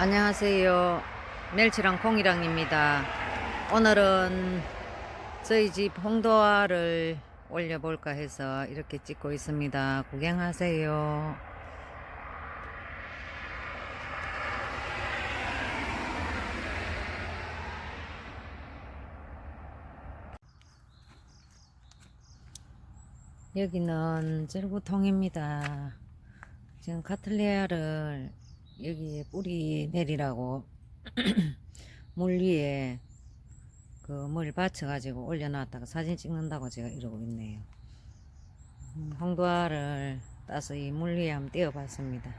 안녕하세요. 멸치랑 콩이랑입니다. 오늘은 저희 집 홍도화를 올려볼까 해서 이렇게 찍고 있습니다. 구경하세요. 여기는 절구통입니다. 지금 카틀레아를 여기에 뿌리 내리라고 물 위에 그물 받쳐가지고 올려놨다가 사진 찍는다고 제가 이러고 있네요. 음, 홍도화를 따서 이 물 위에 한번 띄워봤습니다.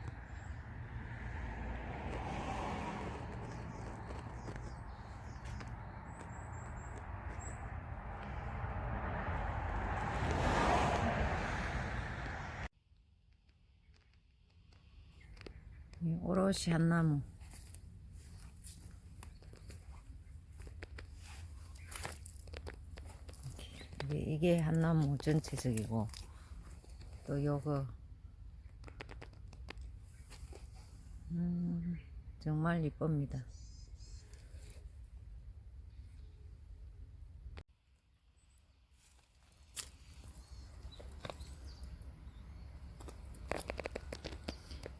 오롯이 한 나무. 이게, 이게 한 나무 전체적이고 또 요거 음, 정말 이쁩니다.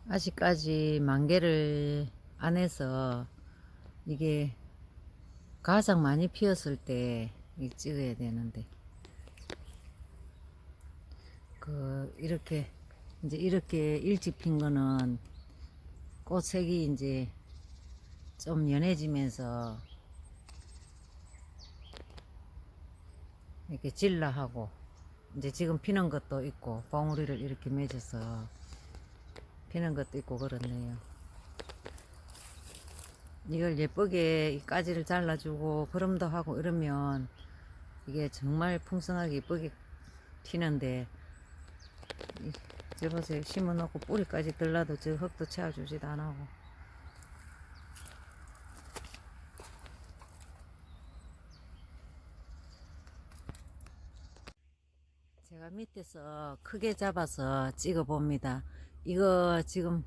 아직까지 만개를 안 해서 이게 가장 많이 피었을 때이 찍어야 되는데. 그 이렇게 이제 이렇게 일찍 핀 거는 꽃색이 이제 좀 연해지면서 이렇게 질라하고 이제 지금 피는 것도 있고 봉우리를 이렇게 맺어서 피는 것도 있고 그렇네요. 이걸 예쁘게 이 가지를 잘라주고 거름도 하고 이러면 이게 정말 풍성하게 예쁘게 튀는데 이- 저 보세요 심어놓고 뿌리까지 들라도 저 흙도 채워주지도 안 하고 제가 밑에서 크게 잡아서 찍어 봅니다. 이거 지금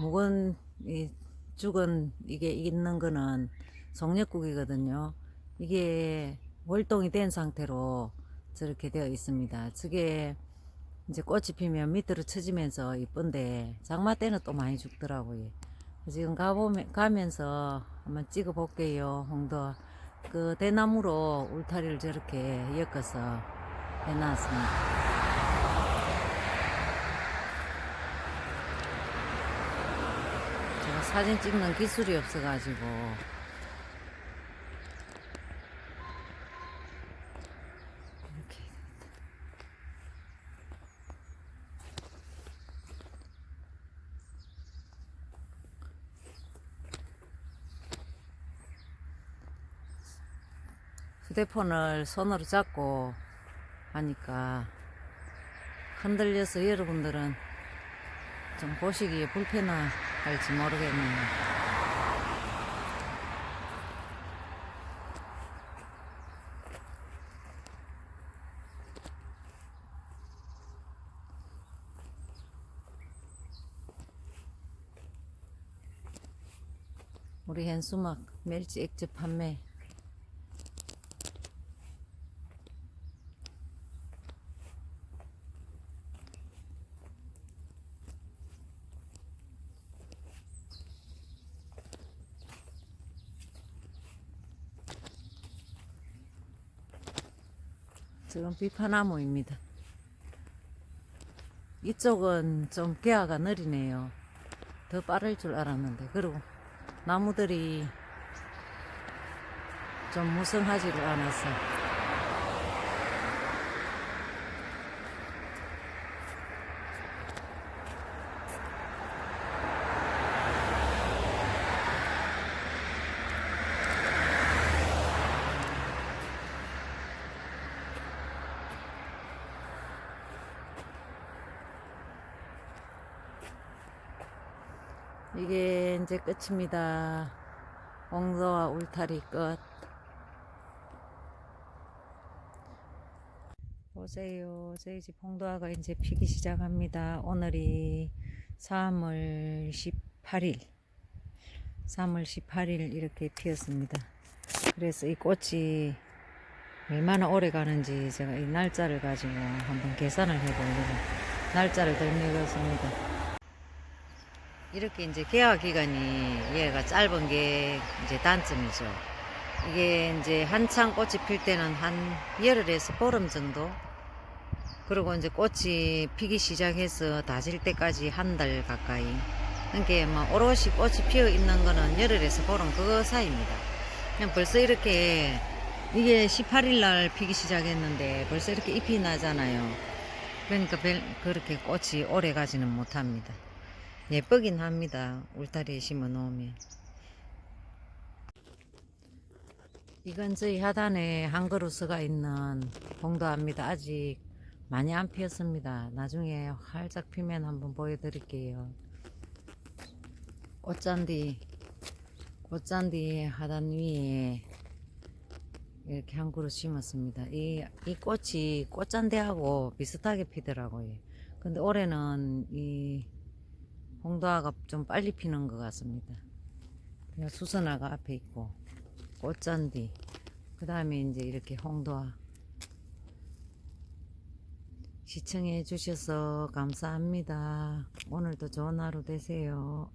묵은 이 죽은 이게 있는 거는 송역국이거든요. 이게 월동이 된 상태로 저렇게 되어 있습니다. 저게 이제 꽃이 피면 밑으로 처지면서 이쁜데 장마 때는 또 많이 죽더라고요. 지금 가보면 가면서 한번 찍어 볼게요. 홍도 그 대나무로 울타리를 저렇게 엮어서 해놨습니다. 제가 사진 찍는 기술이 없어가지고. 이렇게 휴대폰을 손으로 잡고 하니까 흔들려서 여러분들은 좀 보시기에 불편할지 모르겠네요. 우리 현수막 멸치 액젓 판매 지금 비파나무입니다. 이쪽은 좀 개화가 느리네요. 더 빠를 줄 알았는데 그리고 나무들이 좀 무성하지를 않아서 이게 이제 끝입니다. 옹도와 울타리 끝. 보세요. 저희 집 홍도화가 이제 피기 시작합니다. 오늘이 3월 18일. 3월 18일 이렇게 피었습니다. 그래서 이 꽃이 얼마나 오래 가는지 제가 이 날짜를 가지고 한번 계산을 해보려고 날짜를 들먹었습니다. 이렇게 이제 개화 기간이 얘가 짧은 게 이제 단점이죠. 이게 이제 한창 꽃이 필 때는 한 열흘에서 보름 정도 그리고 이제 꽃이 피기 시작해서 다 질 때까지 한 달 가까이. 그러니까 뭐 오롯이 꽃이 피어 있는 거는 열흘에서 보름 그거 사이입니다. 그냥 벌써 이렇게 이게 18일 날 피기 시작했는데 벌써 이렇게 잎이 나잖아요. 그러니까 별, 그렇게 꽃이 오래 가지는 못합니다. 예쁘긴 합니다. 울타리에 심어 놓으면. 이건 저희 하단에 한 그루스가 있는 봉도합니다. 아직 많이 안 피었습니다. 나중에 활짝 피면 한번 보여드릴게요. 꽃잔디, 꽃잔디 하단 위에 이렇게 한 그루 심었습니다. 이, 이 꽃이 꽃잔디하고 비슷하게 피더라고요. 근데 올해는 이 홍도화가 좀 빨리 피는 것 같습니다. 수선화가 앞에 있고 꽃잔디, 그 다음에 이제 이렇게 홍도화. 시청해 주셔서 감사합니다. 오늘도 좋은 하루 되세요.